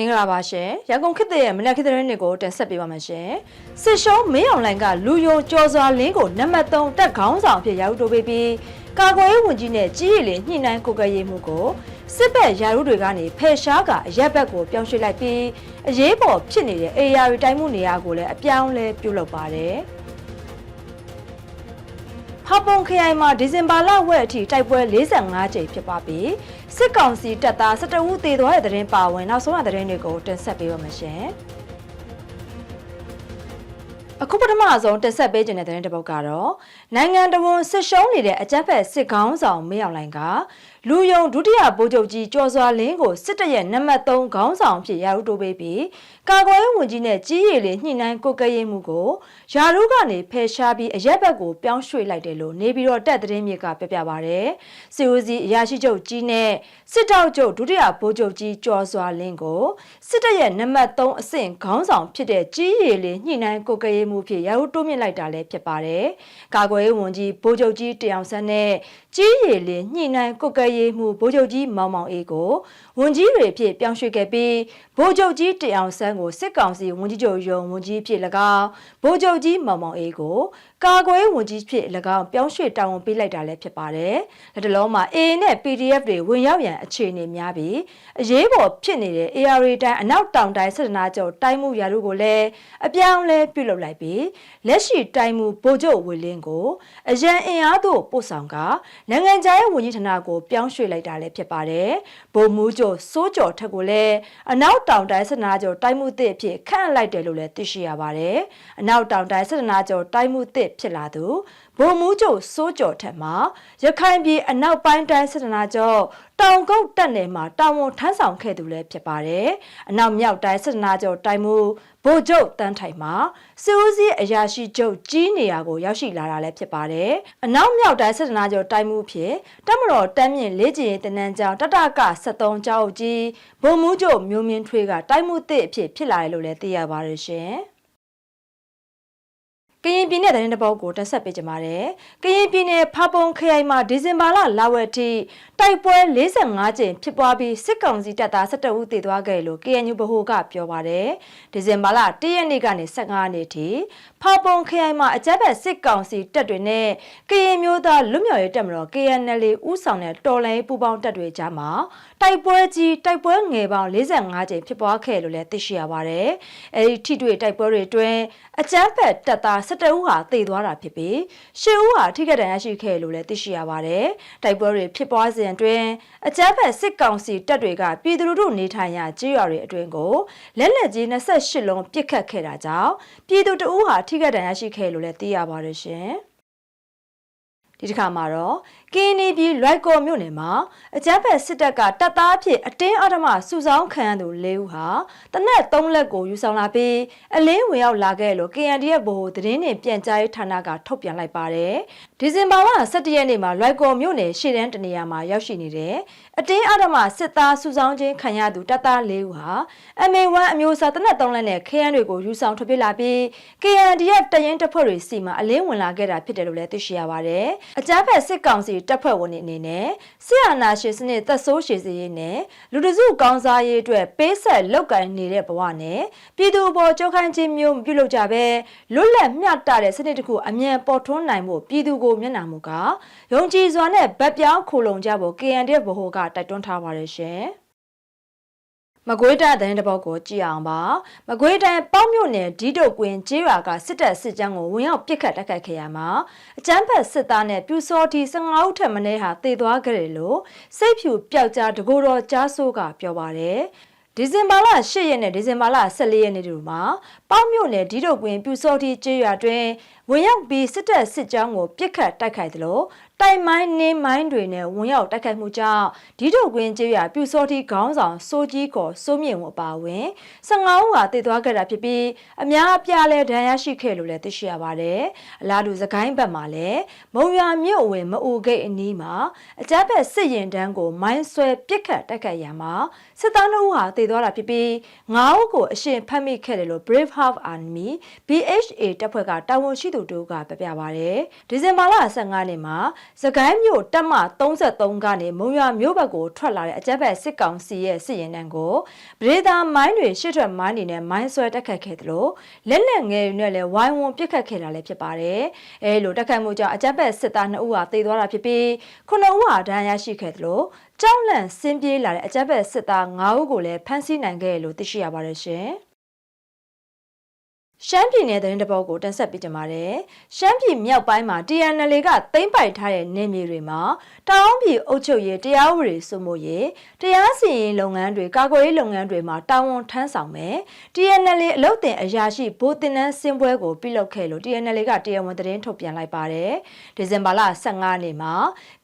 မင်္ဂလာပါရှင်ရန်ကုန်ခေတ်ရဲ့မနက်ခေတ်သတင်းတွေကိုတင်ဆက်ပေးပါမယ်ရှင်စစ်ရှုံးမင်းအွန်လိုင်းကလူယုံကြော်စွာလင်းကိုနံပါတ်3တက်ခေါင်းဆောင်အဖြစ်ရာထူးတိုးပေးပြီးကာကွယ်ရေးဝန်ကြီးနဲ့ကြီးရည်လင်းညှိနှိုင်းကိုကရေးမှုကိုစစ်ဘက်ရာထူးတွေကနေဖယ်ရှားကအရက်ဘက်ကိုပြောင်းရွှေ့လိုက်ပြီးအရေးပေါ်ဖြစ်နေတဲ့ AR တိုင်းမှုနေရာကိုလည်းအပြောင်းလဲပြုလုပ်ပါတယ် ဖပုံခရိုင်မှာဒီဇင်ဘာလဝက်အထိတိုက်ပွဲ45ကြိမ်ဖြစ်ပွားပြီးစစ်ကောင်စီတပ်သား12ဦးသေသွားတဲ့တဲ့ရင်ပါဝင်နောက်ဆုံးရတဲ့ရင်တွေကိုတင်ဆက်ပေးပါမယ်ရှင်။အခုပထမဆုံးတင်ဆက်ပေးခြင်းတဲ့တဲ့တစ်ပုဒ်ကတော့နိုင်ငံတော်ဝန်စစ်ရှုံးနေတဲ့အကြမ်းဖက်စစ်ကောင်းဆောင်မေအောင်လိုင်က လူယုံဒုတိယဗိုလ်ချုပ်ကြီးကျော်စွာလင်းကိုစစ်တပ်ရဲ့နံပါတ်3ခေါင်းဆောင်အဖြစ်ရာထူးတိုးပေးပြီးကာကွယ်ရေးဝန်ကြီးနဲ့ကြီးရည်လေးညှိနှိုင်းကုတ်ကဲရေးမှုကိုရာထူးကနေဖယ်ရှားပြီးအရက်ဘက်ကိုပြောင်းရွှေ့လိုက်တယ်လို့နေပြည်တော်တက်သတင်းမြေကပြပြပါဗျ။စီအိုစီအရာရှိချုပ်ကြီးနဲ့စစ်တောက်ချုပ်ဒုတိယဗိုလ်ချုပ်ကြီးကျော်စွာလင်းကိုစစ်တပ်ရဲ့နံပါတ်3အဆင့်ခေါင်းဆောင်ဖြစ်တဲ့ကြီးရည်လေးညှိနှိုင်းကုတ်ကဲရေးမှုဖြစ်ရာထူးတိုးမြင့်လိုက်တာလည်းဖြစ်ပါတယ်။ကာကွယ်ရေးဝန်ကြီးဗိုလ်ချုပ်ကြီးတယောင်ဆန်းနဲ့ကြီးရည်လေးညှိနှိုင်းကုတ်ကဲရေးမှုဗိုလ်ချုပ်ကြီးမောင်မောင်အေးကိုဝန်ကြီးတွေဖြစ်ပြောင်းရွှေ့ခဲ့ပြီးဗိုလ်ချုပ်ကြီးတယောင်ဆန်းကိုစစ်ကောင်စီဝန်ကြီးချုပ်ရုံဝန်ကြီးဖြစ်၎င်းဗိုလ်ချုပ်ကြီးမောင်မောင်အေးကိုကာကွယ်ဝန်ကြီးဖြစ်၎င်းပြောင်းရွှေ့တာဝန်ပေးလိုက်တာလည်းဖြစ်ပါတယ်။လက်တလုံးမှာ A နဲ့ PDF တွေဝင်ရောက်ရန်အခြေအနေများပြီးအရေးပေါ်ဖြစ်နေတဲ့ AR တိုင်းအနောက်တောင်တိုင်းစစ်တနာကျော်တိုင်းမှုရာတို့ကိုလည်းအပြောင်းလဲပြုလုပ်လိုက်ပြီးလက်ရှိတိုင်းမှုဗိုလ်ချုပ်ဝေလင်းကိုအရန်အင်အားသို့ပို့ဆောင်က နိုင်ငံခြားရေးဝန်ကြီးဌာနကိုပြောင်းရွှေ့လိုက်တာလည်းဖြစ်ပါတယ်။ဗိုလ်မှူးချုပ်စိုးကျော်ထက်ကိုလည်းအနောက်တောင်တိုင်းစစ်တနာကျော်တိုင်းမှုသစ်အဖြစ်ခန့်အပ်လိုက်တယ်လို့လည်းသိရှိရပါတယ်။အနောက်တောင်တိုင်းစစ်တနာကျော်တိုင်းမှုသစ်ဖြစ်လာသူ ဗိုလ်မှူးချုပ်စိုးကျော်ထက်မှရခိုင်ပြည်အနောက်ပိုင်းတိုင်းစစ်တနာကျော်တောင်ကုတ်တက်နယ်မှာတာဝန်ထမ်းဆောင်ခဲ့သူလည်းဖြစ်ပါတယ်။အနောက်မြောက်တိုင်းစစ်တနာကျော်တိုင်းမှုဗိုလ်ချုပ်တန်းထိုင်မှာစီဦးစီးအရာရှိချုပ်ကြီးနေရာကိုရောက်ရှိလာတာလည်းဖြစ်ပါတယ်။အနောက်မြောက်တိုင်းစစ်တနာကျော်တိုင်းမှုဖြစ်တမတော်တမ်းမြင့်လေးကျင်တနန်းကျောင်းတတက73ကျောင်းကြီးဗိုလ်မှူးချုပ်မျိုးမင်းထွေးကတိုင်းမှုသစ်အဖြစ်ဖြစ်လာတယ်လို့လည်းသိရပါတယ်ရှင်။ ကရင်ပြည်နယ်သတင်းတစ်ပုဒ်ကိုတက်ဆက်ပေးကြပါမယ်။ကရင်ပြည်နယ်ဖပုံခရိုင်မှာဒီဇင်ဘာလလဝက်ထိတိုက်ပွဲ45ကြိမ်ဖြစ်ပွားပြီးစစ်ကောင်စီတပ်သား17ဦးသေသွားခဲ့လို့ KNU ဗဟိုကပြောပါတယ်။ဒီဇင်ဘာလ1ရက်နေ့ကနေ15ရက်နေ့ထိဖပုံခရိုင်မှာအကြမ်းဖက်စစ်ကောင်စီတပ်တွေနဲ့ကရင်မျိုးသားလွတ်မြောက်ရေးတပ်မတော် KNL ဦးဆောင်တဲ့တော်လှန်ရေးပူးပေါင်းတပ်တွေကြားမှာတိုက်ပွဲကြီးတိုက်ပွဲငယ်ပေါင်း45ကြိမ်ဖြစ်ပွားခဲ့လို့လည်းသိရှိရပါတယ်။အဲဒီထိတွေ့တိုက်ပွဲတွေအတွင်းအကြမ်းဖက်တပ်သား17ဦးဟာသေသွားတာဖြစ်ပြီး10ဦးဟာထိခိုက်ဒဏ်ရာရှိခဲ့လို့လည်းသိရှိရပါတယ်။တိုက်ပွဲတွေဖြစ်ပွားစဉ်အတွင်းအကြမ်းဖက်စစ်ကောင်စီတပ်တွေကပြည်သူလူထုနေထိုင်ရာကြေးရွာတွေအတွင်းကိုလက်လက်ကြီး28လုံးပစ်ခတ်ခဲ့တာကြောင့်ပြည်သူတအူးဟာထိခိုက်ဒဏ်ရာရှိခဲ့လို့လည်းသိရပါတယ်ရှင်။ဒီတစ်ခါမှာတော့ ကင်းနီပြည်လွိုက်ကော်မြို့နယ်မှာအကြမ်းဖက်စစ်တပ်ကတပ်သားအဖြစ်အတင်းအဓမ္မစုဆောင်းခံရသူ၄ဦးဟာတနက်၃လက်ကိုယူဆောင်လာပြီးအလင်းဝင်ရောက်လာခဲ့လို့ KNDF ဗဟိုသတင်းနဲ့ပြန်ကြားရေးဌာနကထုတ်ပြန်လိုက်ပါတယ်။ဒီဇင်ဘာလ17ရက်နေ့မှာလွိုက်ကော်မြို့နယ်ရှေ့တန်းတနေရာမှာရောက်ရှိနေတဲ့အတင်းအဓမ္မစစ်သားစုဆောင်းခြင်းခံရသူတပ်သား၄ဦးဟာ MA1 အမျိုးအစားတနက်၃လက်နဲ့ခရမ်းတွေကိုယူဆောင်ထွက်ပြေးလာပြီး KNDF တရင်တပ်ဖွဲ့တွေစီမှာအလင်းဝင်လာခဲ့တာဖြစ်တယ်လို့လည်းသိရှိရပါတယ်။အကြမ်းဖက်စစ်ကောင်စီတပ်ဖွဲ့ဝင်တွေအနေနဲ့စစ်အာဏာရှင်စနစ်သက်ဆိုးရှည်စေရေးနဲ့လူတစုကောင်းစားရေးအတွက်ပေးဆက်လောက်ကင်နေတဲ့ဘဝနဲ့ပြည်သူအပေါ်ကြောက်ခိုင်းခြင်းမျိုးမပြုလုပ်ကြဘဲလွတ်လပ်မျှတတဲ့စနစ်တစ်ခုအမြန်ပေါ်ထွန်းနိုင်ဖို့ပြည်သူကိုမျက်နှာမူကယုံကြည်စွာနဲ့ဗတ်ပြောင်းခိုလုံကြဖို့ KNDF ဗဟိုကတိုက်တွန်းထားပါတယ်ရှင်။ မကွေးတိုင်းသတင်းတပုတ်ကိုကြည့်အောင်ပါမကွေးတိုင်းပေါ့မြို့နယ်ဒီတုတ်ကွင်းကျေးရွာကစစ်တပ်စစ်ကြောင်းကိုဝင်ရောက်ပစ်ခတ်တိုက်ခိုက်ခဲ့ရမှာအကြမ်းဖက်စစ်သားနဲ့ပြူစောတီ15ဦးထက်မနည်းဟာတေသွားကြတယ်လို့စိတ်ဖြူပျောက်ကြားတကိုယ်တော်ကြားဆိုးကပြောပါတယ်ဒီဇင်ဘာလ10ရက်နဲ့ဒီဇင်ဘာလ14ရက်နေ့တို့မှာပေါ့မြို့နယ်ဒီတုတ်ကွင်းပြူစောတီကျေးရွာတွင် ဝင်ရောက်ပြီးစစ်တပ်စစ်ကြောင်းကိုပြစ်ခတ်တိုက်ခိုက်သလိုတိုင်မိုင်းနင်းမိုင်းတွေနဲ့ဝင်ရောက်တိုက်ခိုက်မှုကြောင့်ဒီထုတ်ကွင်းကျေးရွာပြူစောတိခေါင်းဆောင်စိုးကြီးခေါ်စိုးမြင့်ဝအပါဝင်15ဦးဟာတည်သွားခဲ့တာဖြစ်ပြီးအများအပြားလဲဒဏ်ရာရှိခဲ့လို့လည်းသိရှိရပါတယ်။အလားတူသခိုင်းဘက်မှာလည်းမုံရွာမြို့ဝင်မအူဂိတ်အနီးမှာအကြမ်းဖက်စစ်ရင်တန်းကိုမိုင်းဆွဲပစ်ခတ်တိုက်ခိုက်ရမှာစစ်သားနှုတ်ဟာတည်သွားတာဖြစ်ပြီး9ဦးကိုအရှင်ဖမ်းမိခဲ့တယ်လို့ Brave Half Army BHA တပ်ဖွဲ့ကတာဝန်ရှိသူသူတို့ကပြပြပါရယ်ဒီဇင်ဘာလ15နေ့မှာစကိုင်းမြို့တက်မ33ကနေမုံရွာမြို့ဘက်ကိုထွက်လာတဲ့အကြက်ဘက်စစ်ကောင်စီရဲ့စစ်ရင်တန်းကိုပရိသာမိုင်းတွေရှစ်ထွက်မိုင်းတွေနဲ့မိုင်းဆွဲတက်ခတ်ခဲ့တယ်လို့လက်လက်ငယ်တွေနဲ့လည်းဝိုင်းဝန်းပစ်ခတ်ခဲ့တာလည်းဖြစ်ပါတယ်အဲလိုတက်ခတ်မှုကြောင့်အကြက်ဘက်စစ်သား2ဦးဟာသေသွားတာဖြစ်ပြီး9ဦးဟာဒဏ်ရာရရှိခဲ့တယ်လို့ကြောက်လန့်ဆင်းပြေးလာတဲ့အကြက်ဘက်စစ်သား9ဦးကိုလည်းဖမ်းဆီးနိုင်ခဲ့တယ်လို့သိရှိရပါတယ်ရှင်။ ရှမ်းပြည်နယ်သတင်းတပုတ်ကိုတင်ဆက်ပေးကြပါမယ်။ရှမ်းပြည်မြောက်ပိုင်းမှာ TNL ကသိမ်းပိုက်ထားတဲ့နေမြေတွေမှာတောင်ပြည်အုပ်ချုပ်ရေးတရားဥပဒေစိုးမိုးရေးတရားစီရင်လုပ်ငန်းတွေကာကွယ်ရေးလုပ်ငန်းတွေမှာတာဝန်ထမ်းဆောင်မယ် TNL အလုတ်တင်အရာရှိဘိုးတင်နန်းစင်ပွဲကိုပြုလုပ်ခဲ့လို့ TNL ကတရားဝင်သတင်းထုတ်ပြန်လိုက်ပါတယ်။ဒီဇင်ဘာလ15နေ့မှာ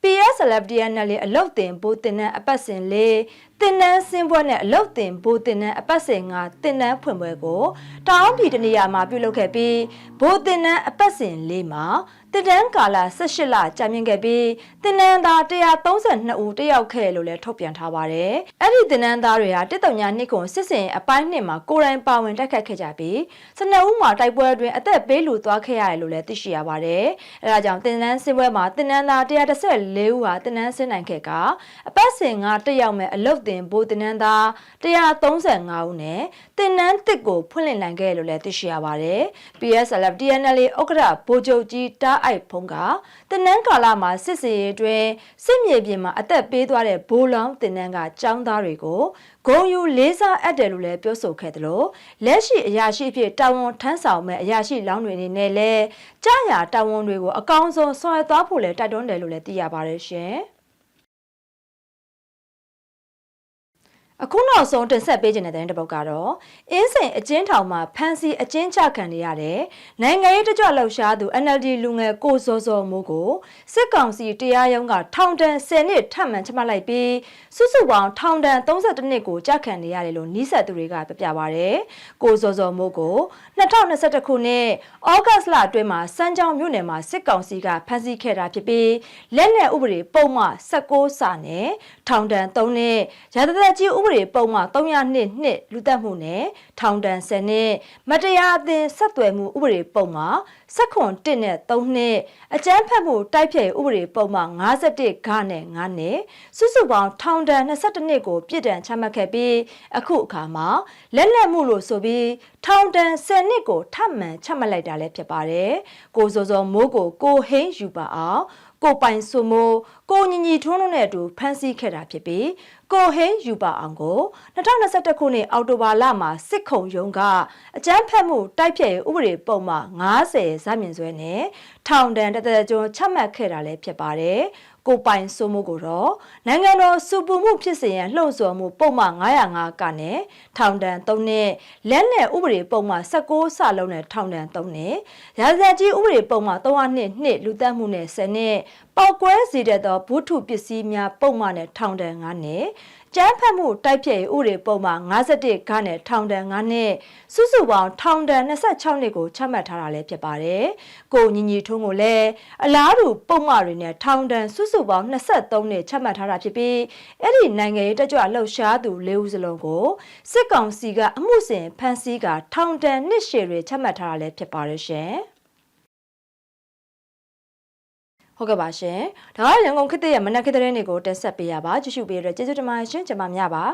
PSLF TNL အလုတ်တင်ဘိုးတင်နန်းအပတ်စဉ်လေး တင်နန်းစင်းပွဲနဲ့အလုတ်တင်ဘိုးတင်နန်းအပတ်စဉ်ကတင်နန်းဖွင့်ပွဲကိုတောင်ပြည်တနေရာမှာပြုလုပ်ခဲ့ပြီးဘိုးတင်နန်းအပတ်စဉ်လေးမှာတင်တန်းကာလ18လကြာမြင့်ခဲ့ပြီးတင်နန်းသား132ဦးတက်ရောက်ခဲ့လို့လည်းထုတ်ပြန်ထားပါတယ်။အဲ့ဒီတင်နန်းသားတွေဟာတစ်တုံညာနှစ်ခုစစ်စင်အပိုင်းနှစ်မှာကိုယ်တိုင်ပါဝင်တက်ခတ်ခဲ့ကြပြီး12ဦးမှာတိုက်ပွဲအတွင်းအသက်ပေးလူသွားခဲ့ရတယ်လို့လည်းသိရှိရပါတယ်။အဲဒါကြောင့်တင်နန်းစင်းပွဲမှာတင်နန်းသား114ဦးဟာတင်နန်းစင်းနိုင်ခဲ့ကအပတ်စဉ်ကတက်ရောက်မဲ့အလုတ်တင်ဘိုးတင်နန်းသား135ဦးနဲ့တင်နန်းတစ်ကိုဖွင့်လှစ်နိုင်ခဲ့လို့လည်းသိရှိရပါတယ်။ PSLF TNL ဥက္ကဋ္ဌဗိုလ်ချုပ်ကြီးတားအိုက်ဖုံးကတင်နန်းကာလမှာစစ်စေရေးအတွင်းစစ်မြေပြင်မှာအသက်ပေးသွားတဲ့ဘိုးလောင်းတင်နန်းကចောင်းသားတွေကိုဂုံယူလေးစားအပ်တယ်လို့လည်းပြောဆိုခဲ့တယ်လို့လက်ရှိအရာရှိဖြစ်တာဝန်ထမ်းဆောင်မဲ့အရာရှိလောင်းတွေအနေနဲ့လည်းကြာရတာဝန်တွေကိုအကောင်းဆုံးဆွဲသွားဖို့လည်းတိုက်တွန်းတယ်လို့လည်းသိရပါတယ်ရှင်။ အခုနောက်ဆုံးတင်ဆက်ပေးခြင်းတဲ့တဲ့တစ်ပုဒ်ကတော့အင်းစိန်အကျဉ်းထောင်မှာဖမ်းဆီးအကျဉ်းချခံနေရတဲ့နိုင်ငံရေးတကြွလှုပ်ရှားသူ NLD လူငယ်ကိုစောစောမိုးကိုစစ်ကောင်စီတရားရုံးကထောင်ဒဏ်10နှစ်ထပ်မံချမှတ်လိုက်ပြီးစုစုပေါင်းထောင်ဒဏ်32နှစ်ကိုကြာခံနေရတယ်လို့နှီးဆက်သူတွေကပြပြပါဗျ။ကိုစောစောမိုးကို2021ခုနှစ်ဩဂတ်လအတွင်းမှာစမ်းချောင်းမြို့နယ်မှာစစ်ကောင်စီကဖမ်းဆီးခဲ့တာဖြစ်ပြီးလက်နက်ဥပဒေပုံမှန်16စာနဲ့ထောင်ဒဏ်3နှစ်ရာဇသက်ကြီးဥပဒေပုံမှန်302နှစ်လူသက်မှုနဲ့ထောင်ဒဏ်10နှစ်မတရားအသင်းဆက်သွယ်မှုဥပဒေပုံမှန်16နဲ့3နှစ်အကြမ်းဖက်မှုတိုက်ဖျက်ဥပဒေပုံမှန်51ဂနဲ့9နှစ်စုစုပေါင်းထောင်ဒဏ်22နှစ်ကိုပြစ်ဒဏ်ချမှတ်ခဲ့ပြီးအခုအခါမှာလက်နက်မှုလို့ဆိုပြီးထောင်ဒဏ်10နှစ်ကိုထပ်မံချမှတ်လိုက်တာလည်းဖြစ်ပါတယ်။ကိုစိုးစောမိုးကိုကိုဟိန်းယူပါအောင် ကိုပိုင်စုမိုးကိုညီညီထွန်းတို့နဲ့အတူဖမ်းဆီးခဲ့တာဖြစ်ပြီးကိုဟင်းယူပါအောင်ကို2021ခုနှစ်အောက်တိုဘာလမှာစစ်ခုံရုံးကအကြမ်းဖက်မှုတိုက်ဖျက်ရေးဥပဒေပုံမှန်90ဇာမြင့်စွဲနဲ့ထောင်ဒဏ်တသက်ကျွန်းချမှတ်ခဲ့တာလည်းဖြစ်ပါတယ် ကိုပိုင်စိုးမှုကိုတော့နိုင်ငံတော်စုပူမှုဖြစ်စေရန်လှုံ့ဆော်မှုပုံမှန်905ကနဲ့ထောင်ဒဏ်3နှစ်လက်နယ်ဥပဒေပုံမှန်16စလုံးနဲ့ထောင်ဒဏ်3နှစ်ရာဇသကြီးဥပဒေပုံမှန်302နှစ်လူသက်မှုနဲ့10နှစ်ပောက်ကွဲစေတဲ့သောဘုထုပစ္စည်းများပုံမှန်နဲ့ထောင်ဒဏ်9နှစ်ကျန်းဖတ်မှုတိုက်ဖျက်ရေးဥပဒေပုံမှန်51ခန်းနဲ့ထောင်ဒဏ်9နှစ်စုစုပေါင်းထောင်ဒဏ်26နှစ်ကိုချမှတ်ထားတာလည်းဖြစ်ပါတယ်။ကိုညီညီထွန်းကိုလည်းအလားတူပုံမှန်တွေနဲ့ထောင်ဒဏ်စုစုပေါင်း23နှစ်ချမှတ်ထားတာဖြစ်ပြီးအဲ့ဒီနိုင်ငံရေးတက်ကြွလှုပ်ရှားသူ၄ဦးစလုံးကိုစစ်ကောင်စီကအမှုစဉ်ဖမ်းဆီးကထောင်ဒဏ်နှစ်ရှည်တွေချမှတ်ထားတာလည်းဖြစ်ပါတယ်ရှင်။ ဟုတ်ကဲ့ပါရှင်ဒါကရန်ကုန်ခေတ်ရဲ့မနက်ခေတ်တဲ့တွေကိုတက်ဆက်ပေးရပါကြည့်ရှုပေးရတဲ့ကျေးဇူးတင်ပါတယ်ရှင်ကျွန်မများပါ